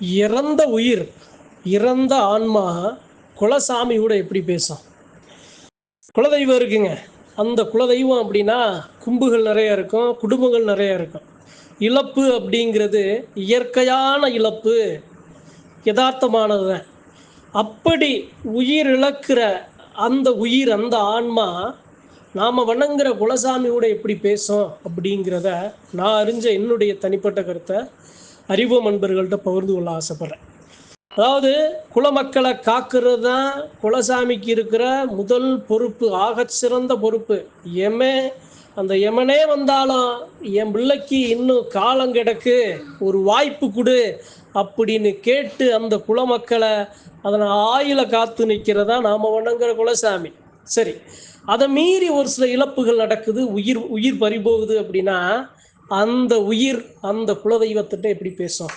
இறந்த உயிர் இறந்த ஆன்மா குலசாமியோட எப்படி பேசும்? குலதெய்வம் இருக்குங்க. அந்த குலதெய்வம் அப்படின்னா கும்புகள் நிறைய இருக்கும் குடும்பங்கள் நிறைய இருக்கும். இழப்பு அப்படிங்கிறது இயற்கையான இழப்பு யதார்த்தமானது தான் அப்படி உயிர் இழக்கிற அந்த உயிர் அந்த ஆன்மா நாம் வணங்குற குலசாமியோட எப்படி பேசும் அப்படிங்கிறத நான் அறிஞ்ச என்னுடைய தனிப்பட்ட கருத்தை அறிவு நண்பர்கள்ட்ட பகிர்ந்து கொள்ள ஆசைப்பட்றேன். அதாவது குலமக்களை காக்கிறது தான் குலசாமிக்கு இருக்கிற முதல் பொறுப்பு ஆகச் சிறந்த பொறுப்பு. எமே அந்த எமனே வந்தாலும் என் பிள்ளைக்கு இன்னும் காலம் கிடக்கு ஒரு வாய்ப்பு கொடு அப்படின்னு கேட்டு அந்த குலமக்களை அதனை ஆயில காத்து நிற்கிறதா நாம் வணங்குற குலசாமி. சரி அதை மீறி ஒரு சில இழப்புகள் நடக்குது உயிர் உயிர் பறிபோகுது அப்படின்னா அந்த உயிர் அந்த குலதெய்வத்திட்ட எப்படி பேசும்?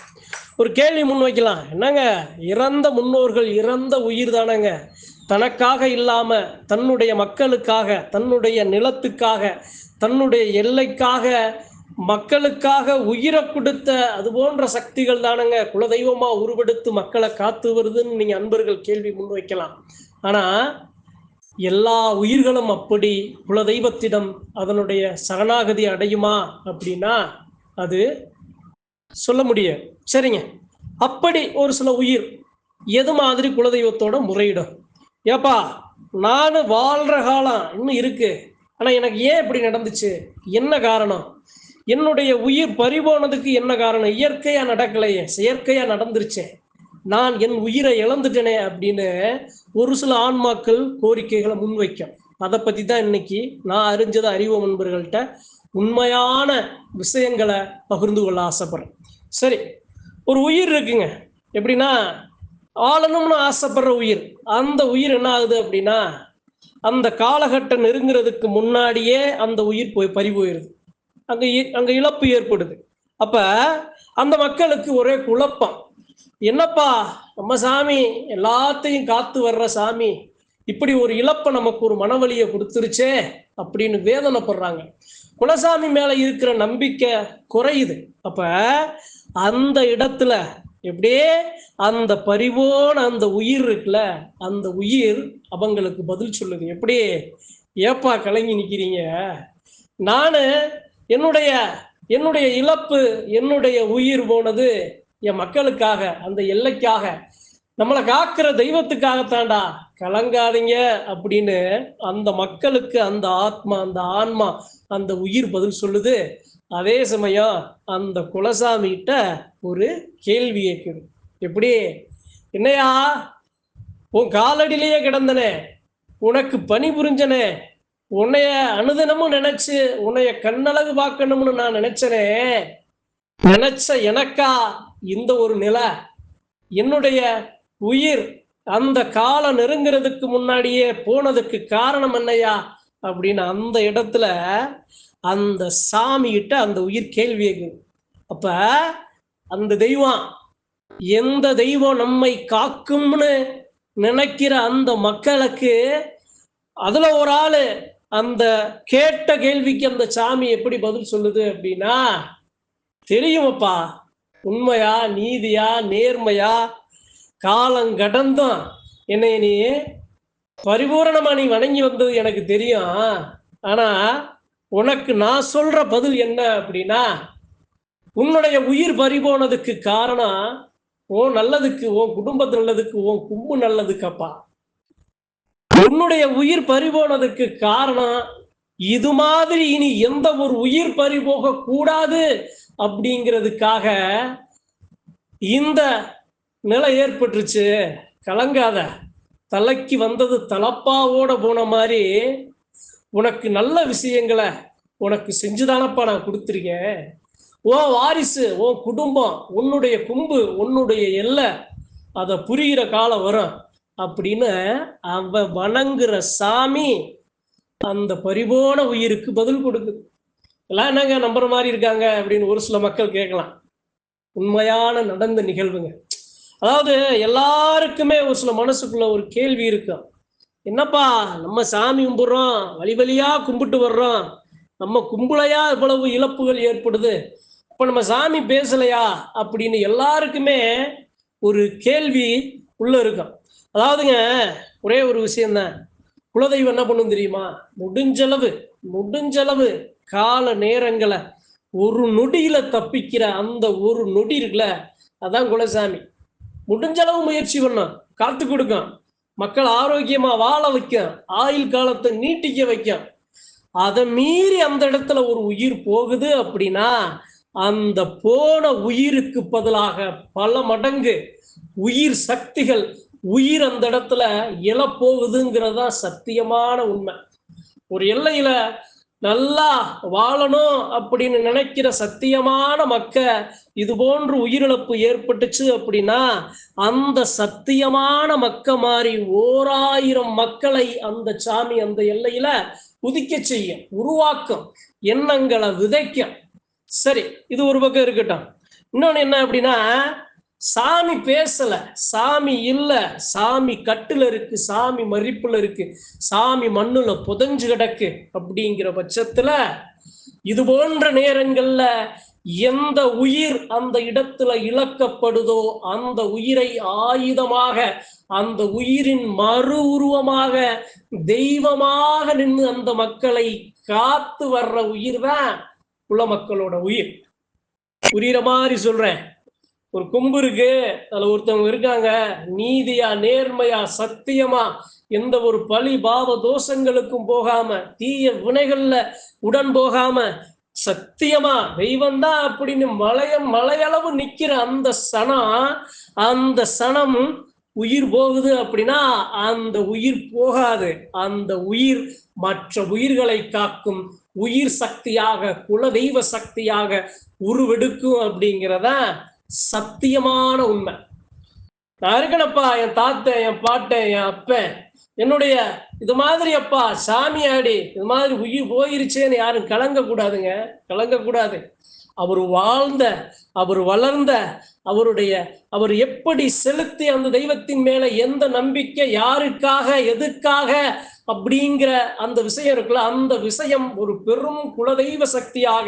ஒரு கேள்வி முன்வைக்கலாம். என்னங்க? இறந்த முன்னோர்கள் இறந்த உயிர் தானங்க. தனக்காக இல்லாம தன்னுடைய மக்களுக்காக தன்னுடைய நிலத்துக்காக தன்னுடைய எல்லைக்காக மக்களுக்காக உயிரை கொடுத்த அது போன்ற சக்திகள் தானங்க. குலதெய்வமா உருவெடுத்து மக்களை காத்து வருதுன்னு நீங்க அன்பர்கள் கேள்வி முன்வைக்கலாம். ஆனா எல்லா உயிர்களும் அப்படி குலதெய்வத்திடம் அதனுடைய சரணாகதி அடையுமா அப்படின்னா அது சொல்ல முடியாது. சரிங்க. அப்படி ஒரு சில உயிர் எது மாதிரி குலதெய்வத்தோட முறையிடும்? ஏப்பா நான் வாழ்ற காலம் இன்னும் இருக்கு. ஆனா எனக்கு ஏன் இப்படி நடந்துச்சு? என்ன காரணம்? என்னுடைய உயிர் பறிபோனதுக்கு என்ன காரணம்? இயற்கையா நடக்கலையே செயற்கையா நடந்துருச்சே. நான் என் உயிரை இழந்துட்டேனே அப்படின்னு ஒரு சில ஆன்மாக்கள் கோரிக்கைகளை முன்வைக்கும். அதை பத்தி தான் இன்னைக்கு நான் அறிஞ்சதை அறிவு நண்பர்கள்ட்ட உண்மையான விஷயங்களை பகிர்ந்து கொள்ள ஆசைப்படுறேன். சரி ஒரு உயிர் இருக்குங்க. எப்படின்னா ஆளணும்னு ஆசைப்படுற உயிர். அந்த உயிர் என்ன ஆகுது அப்படின்னா அந்த காலகட்டம் நெருங்குறதுக்கு முன்னாடியே அந்த உயிர் போய் பறி போயிருது அங்கே இ- இழப்பு ஏற்படுது. அப்போ அந்த மக்களுக்கு ஒரே குழப்பம். என்னப்பா நம்ம சாமி எல்லாத்தையும் காத்து வர்ற சாமி? இப்படி ஒரு இழப்பை நமக்கு ஒரு மனவலியை கொடுத்துருச்சே அப்படின்னு வேதனைப்படுறாங்க. குலசாமி மேல இருக்கிற நம்பிக்கை குறையுது. அப்ப அந்த இடத்துல எப்படியே அந்த பரிவோன அந்த உயிர் இருக்குல்ல அந்த உயிர் அவங்களுக்கு பதில் சொல்லுது. எப்படி? ஏப்பா கலங்கி நிற்கிறீங்க நான் என்னுடைய என்னுடைய இழப்பு என்னுடைய உயிர் போனது என் மக்களுக்காக அந்த எல்லைக்காக நம்மளை காக்கிற தெய்வத்துக்காகத்தான்டா கலங்காதீங்க அப்படின்னு அந்த மக்களுக்கு அந்த ஆத்மா அந்த ஆன்மா அந்த உயிர் பதில் சொல்லுது. அதே சமயம் அந்த குலசாமிகிட்ட ஒரு கேள்வி கேட்குது. எப்படி? என்னையா? உன் காலடியிலேயே கிடந்தனே. உனக்கு பணி புரிஞ்சனே. உன்னைய அனுதினமும் நினைச்சு உன்னைய கண்ணழகு பார்க்கணும்னு நான் நினைச்சனே. நினைச்ச எனக்கா இந்த ஒரு நிலை என்னுடைய உயிர் அந்த காலம் நெருங்கிறதுக்கு முன்னாடியே போனதுக்கு காரணம் என்னையா? அப்படின்னு அந்த இடத்துல அந்த சாமிகிட்ட அந்த உயிர் கேள்வி கேக்குது. அப்ப அந்த தெய்வம் எந்த தெய்வம் நம்மை காக்கும்னு நினைக்கிற அந்த மக்களுக்கு அதுல ஒரு ஆளு அந்த கேட்ட கேள்விக்கு அந்த சாமி எப்படி பதில் சொல்லுது அப்படின்னா தெரியுமப்பா உண்மையா நீதியா நேர்மையா? காலம் கடந்தும் என்னை நீ பரிபூரணமா நீ வணங்கி வந்தது எனக்கு தெரியும். ஆனா உனக்கு நான் சொல்ற பதில் என்ன அப்படின்னா உன்னுடைய உயிர் பறிபோனதுக்கு காரணம் உன் நல்லதுக்கு உன் குடும்பத்து நல்லதுக்கு ஓ கும்பு நல்லதுக்கப்பா. உன்னுடைய உயிர் பறிபோனதுக்கு காரணம் இது மாதிரி இனி எந்த ஒரு உயிர் பறிபோக கூடாது அப்படிங்கிறதுக்காக இந்த நிலை ஏற்பட்டுருச்சு. கலங்காத தலைக்கு வந்தது தலப்பாவோட போன மாதிரி உனக்கு நல்ல விஷயங்களை உனக்கு செஞ்சுதானப்பா நான் கொடுத்துருக்கேன். உன் வாரிசு உன் குடும்பம் உன்னுடைய கும்பு உன்னுடைய எல்லை அதை புரிகிற காலம் வரும் அப்படின்னு அவ வணங்குற சாமி அந்த பரிபோன உயிருக்கு பதில் கொடுக்குது. எல்லாம் என்னங்க நம்புற மாதிரி இருக்காங்க அப்படின்னு ஒரு சில மக்கள் கேட்கலாம். உண்மையான நடந்த நிகழ்வுங்க. அதாவது எல்லாருக்குமே ஒரு சில மனசுக்குள்ள ஒரு கேள்வி இருக்கும் என்னப்பா நம்ம சாமி கும்பிடுறோம் வழி வழியா கும்பிட்டு வர்றோம். நம்ம கும்பலையா இவ்வளவு இழப்புகள் ஏற்படுது? இப்போ நம்ம சாமி பேசலையா? அப்படின்னு எல்லாருக்குமே ஒரு கேள்வி உள்ள இருக்கும் அதாவதுங்க ஒரே ஒரு விஷயம்தான். குலதெய்வம் என்ன பண்ணும் தெரியுமா? முடிஞ்சளவு முடிஞ்சளவு கால நேரங்களை ஒரு நொடியில தப்பிக்கிற அந்த ஒரு நொடி இருக்குல்ல அதான் குலசாமி. முடிஞ்சளவு முயற்சி பண்ணும் காத்து கொடுக்கும் மக்கள் ஆரோக்கியமா வாழ வைக்கும் ஆயுள் காலத்தை நீட்டிக்க வைக்கும் அதை மீறி அந்த இடத்துல ஒரு உயிர் போகுது அப்படின்னா அந்த போன உயிருக்கு பதிலாக பல மடங்கு உயிர் சக்திகள் உயிர் அந்த இடத்துல இழப்போகுதுங்கிறதா சத்தியமான உண்மை. ஒரு எல்லையில நல்லா வாழணும் அப்படின்னு நினைக்கிற சத்தியமான மக்க இது போன்று உயிரிழப்பு ஏற்பட்டுச்சு அப்படின்னா அந்த சத்தியமான மக்க மாதிரி ஓராயிரம் மக்களை அந்த சாமி அந்த எல்லையில உதிக்க செய்யும். உருவாக்கும். எண்ணங்களை விதைக்கும். சரி இது ஒரு பக்கம் இருக்கட்டும். இன்னொன்று என்ன அப்படின்னா சாமி பேசல சாமி இல்ல சாமி கட்டுல இருக்கு சாமி மறிப்புல இருக்கு சாமி மண்ணுல புதஞ்சு கிடக்கு அப்படிங்கிற பட்சத்துல இது போன்ற நேரங்கள்ல எந்த உயிர் அந்த இடத்துல இழக்கப்படுதோ அந்த உயிரை ஆயுதமாக அந்த உயிரின் மறு உருவமாக தெய்வமாக நின்று அந்த மக்களை காத்து வர்ற உயிர் தான் குலமக்களோட உயிர். புரியுற மாதிரி சொல்றேன். ஒரு கொம்பு இருக்கு அதுல ஒருத்தவங்க இருக்காங்க நீதியா நேர்மையா சத்தியமா எந்த ஒரு பழி பாவ தோஷங்களுக்கும் போகாம தீய வினைகள்ல உடன் போகாம சத்தியமா தெய்வம் தான் அப்படின்னு மலையம் மலையளவு நிக்கிற அந்த சனம் அந்த சனம் உயிர் போகுது அப்படின்னா அந்த உயிர் போகாது. அந்த உயிர் மற்ற உயிர்களை காக்கும் உயிர் சக்தியாக குலதெய்வ சக்தியாக உருவெடுக்கும் அப்படிங்கிறத சத்தியமான உண்மை. நான் இருக்கணப்பா என் தாத்தன் என் பாட்டன் என் அப்பன் என்னுடைய இது மாதிரி அப்பா சாமியாடி இது மாதிரி உயிர் போயிருச்சேன்னு யாரும் கலங்க கூடாதுங்க கலங்க கூடாது அவர் வாழ்ந்த அவர் வளர்ந்த அவருடைய அவர் எப்படி செலுத்தி அந்த தெய்வத்தின் மேல எந்த நம்பிக்கை யாருக்காக எதுக்காக அப்படிங்கிற அந்த விஷயம் இருக்குல்ல அந்த விஷயம் ஒரு பெரும் குலதெய்வ சக்தியாக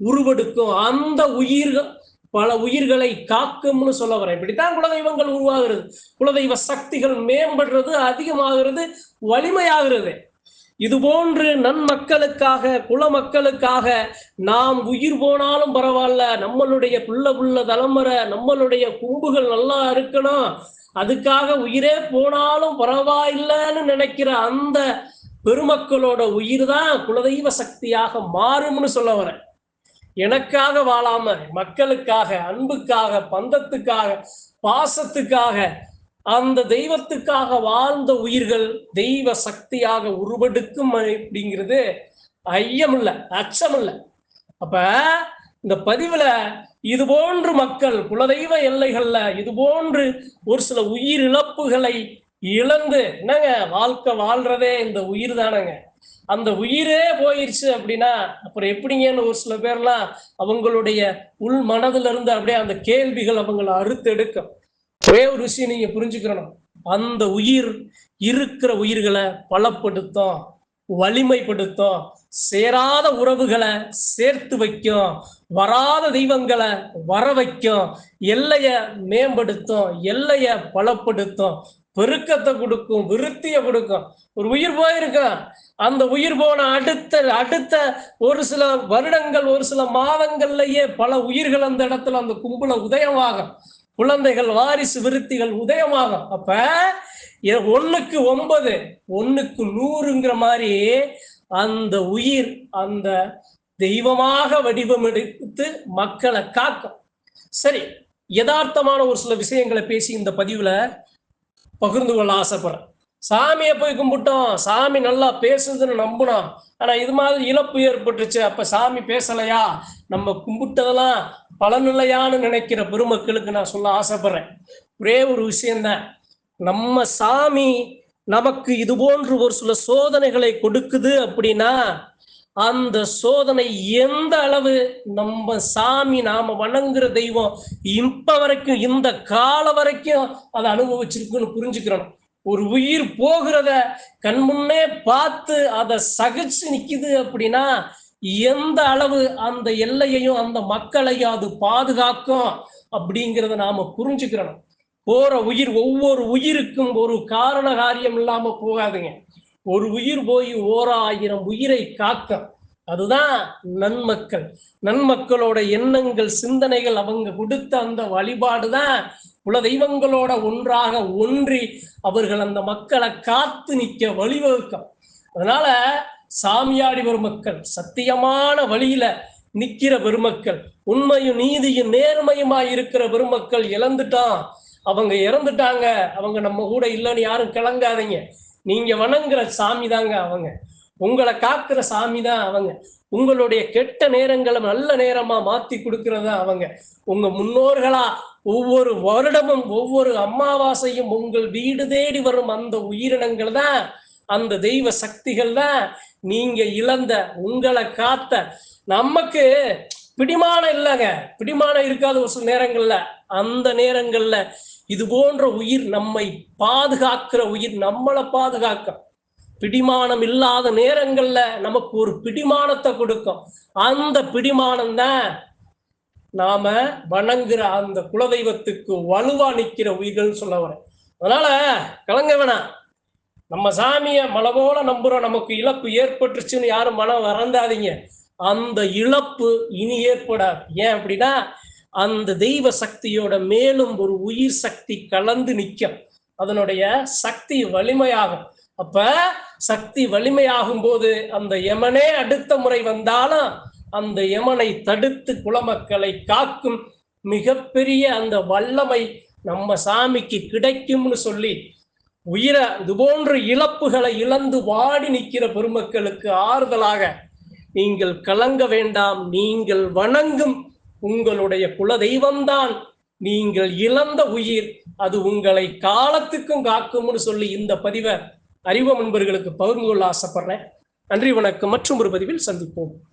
உருவெடுக்கும். அந்த உயிர்கள் பல உயிர்களை காக்கும்னு சொல்ல வரேன் இப்படித்தான் குலதெய்வங்கள் உருவாகிறது. குலதெய்வ சக்திகள் மேம்படுறது அதிகமாகிறது வலிமையாகிறது. இது போன்று நன்மக்களுக்காக குல மக்களுக்காக நாம் உயிர் போனாலும் பரவாயில்ல நம்மளுடைய புள்ள புள்ள தலைமுறை நம்மளுடைய கும்புகள் நல்லா இருக்கணும் அதுக்காக உயிரே போனாலும் பரவாயில்லைன்னு நினைக்கிற அந்த பெருமக்களோட உயிர் தான் குலதெய்வ சக்தியாக மாறும்னு சொல்ல வரேன் எனக்காக வாழாம மக்களுக்காக அன்புக்காக பந்தத்துக்காக பாசத்துக்காக அந்த தெய்வத்துக்காக வாழ்ந்த உயிர்கள் தெய்வ சக்தியாக உருவெடுக்கும் அப்படிங்கிறது ஐயம் இல்ல அச்சம் அப்ப இந்த பதிவுல இது போன்று மக்கள் குலதெய்வ எல்லைகள்ல இது போன்று ஒரு சில உயிர் இழப்புகளை இழந்து என்னங்க வாழ்க்கை வாழ்றதே இந்த உயிர் தானங்க. அந்த உயிரே போயிருச்சு அப்படின்னா அப்புறம் எப்படிங்கன்னு ஒரு சில பேர்லாம் அவங்களுடைய உள் மனதுல இருந்து அப்படியே அந்த கேள்விகள் அவங்கள அறுத்தெடுக்கும். ஒரே ஒரு விஷயம் நீங்க புரிஞ்சுக்கணும். அந்த உயிர் இருக்கிற உயிர்களை பலப்படுத்தும் வலிமைப்படுத்தும் சேராத உறவுகளை சேர்த்து வைக்கும் வராத தெய்வங்களை வர வைக்கும் எல்லைய மேம்படுத்தும் எல்லைய பலப்படுத்தும் பெருக்கத்தை கொடுக்கும் விருத்தியை கொடுக்கும். ஒரு உயிர் போயிருக்கும் அந்த உயிர் போன அடுத்த அடுத்த ஒரு சில வருடங்கள் ஒரு சில மாதங்கள்லயே பல உயிர்கள் அந்த இடத்துல அந்த கும்பல உதயமாகும். குழந்தைகள் வாரிசு விருத்திகள் உதயமாகும். அப்ப எ- ஒண்ணுக்கு ஒன்பது ஒண்ணுக்கு நூறுங்கிற மாதிரி அந்த உயிர் அந்த தெய்வமாக வடிவமெடுத்து மக்களை காக்கும். சரி யதார்த்தமான ஒரு சில விஷயங்களை பேசி இந்த பதிவுல பகிர்ந்து கொள்ள ஆசைப்படுறேன். சாமியை போய் கும்பிட்டோம். சாமி நல்லா பேசுதுன்னு நம்பினோம். ஆனா இது மாதிரி இழப்பு ஏற்பட்டுச்சு. அப்ப சாமி பேசலையா? நம்ம கும்பிட்டதெல்லாம் பலனில்லையான்னு நினைக்கிற பெருமக்களுக்கு நான் சொல்ல ஆசைப்படுறேன். ஒரே ஒரு விஷயந்தான் நம்ம சாமி நமக்கு இது போன்று ஒரு சில சோதனைகளை கொடுக்குது அப்படின்னா அந்த சோதனை எந்த அளவு நம்ம சாமி நாம வணங்குற தெய்வம் இப்ப வரைக்கும் இந்த கால வரைக்கும் அதை அனுபவிச்சிருக்குன்னு புரிஞ்சுக்கிறோம். ஒரு உயிர் போகிறத கண்முன்னே பார்த்து அதை சகிச்சு நிக்குது அப்படின்னா எந்த அளவு அந்த எல்லையையும் அந்த மக்களையும் அது பாதுகாக்கும் அப்படிங்கிறத நாம புரிஞ்சுக்கிறோம் போற உயிர் ஒவ்வொரு உயிருக்கும் ஒரு காரண காரியம் இல்லாம போகாதுங்க. ஒரு உயிர் போய் ஓர் ஆயிரம் உயிரை காக்க அதுதான் நன்மக்கள். நன்மக்களோட எண்ணங்கள் சிந்தனைகள் அவங்க கொடுத்த அந்த வழிபாடு தான் குல தெய்வங்களோட ஒன்றாக ஒன்றி அவர்கள் அந்த மக்களை காத்து நிற்க வழிவகுக்கும். அதனால சாமியாடி பெருமக்கள் சத்தியமான வழியில நிக்கிற பெருமக்கள் உண்மையும் நீதியும் நேர்மையுமா இருக்கிற பெருமக்கள் இழந்துட்டான். அவங்க இறந்துட்டாங்க. அவங்க நம்ம கூட இல்லைன்னு யாரும் கிளங்காதீங்க. நீங்க வணங்குற சாமி தாங்க அவங்க. உங்களை காக்குற சாமி தான் அவங்க. உங்களுடைய கெட்ட நேரங்களை நல்ல நேரமா மாத்தி கொடுக்கறதா அவங்க. உங்க முன்னோர்களா ஒவ்வொரு வருடமும் ஒவ்வொரு அமாவாசையும் உங்கள் வீடு தேடி வரும் அந்த உயிரினங்கள் தான் அந்த தெய்வ சக்திகள் தான். நீங்க இழந்த உங்களை காத்த நமக்கு பிடிமானம் இல்லைங்க. பிடிமானம் இருக்காது ஒரு சில நேரங்கள்ல. அந்த நேரங்கள்ல இது போன்ற உயிர் நம்மை பாதுகாக்கிற உயிர் நம்மளை பாதுகாக்க. பிடிமானம் இல்லாத நேரங்கள்ல நமக்கு ஒரு பிடிமானத்தை கொடுக்கும். அந்த பிடிமானம் தான் நாம வணங்குற அந்த குலதெய்வத்துக்கு வலுவா நிக்கிற உயிர்கள் சொல்ல வரேன். அதனால கலங்க வேணாம் நம்ம சாமிய மலை போல நம்புறோம். நமக்கு இழப்பு ஏற்பட்டுருச்சுன்னு யாரும் மனம் வறந்தாதீங்க. அந்த இழப்பு இனி ஏற்படாது. ஏன் அப்படின்னா அந்த தெய்வ சக்தியோட மேலும் ஒரு உயிர் சக்தி கலந்து நிற்கும். அதனுடைய சக்தி வலிமையாகும். அப்ப சக்தி வலிமையாகும் போது அந்த யமனே அடுத்த முறை வந்தாலும் அந்த யமனை தடுத்து குலமக்களை காக்கும் மிகப்பெரிய அந்த வல்லமை நம்ம சாமிக்கு கிடைக்கும்னு சொல்லி உயிரை இது போன்ற இழப்புகளை இழந்து வாடி நிற்கிற பெருமக்களுக்கு ஆறுதலாக நீங்கள் கலங்க வேண்டாம் நீங்கள் வணங்கும் உங்களுடைய குல தெய்வம்தான் நீங்கள் இழந்த உயிர் அது உங்களை காலத்துக்கும் காக்கும்னு சொல்லி இந்த பதிவை அறிவு நண்பர்களுக்கு பகிர்ந்து கொள்ள ஆசைப்படுறேன். நன்றி வணக்கம். மற்றும் ஒரு பதிவில் சந்திப்போம்.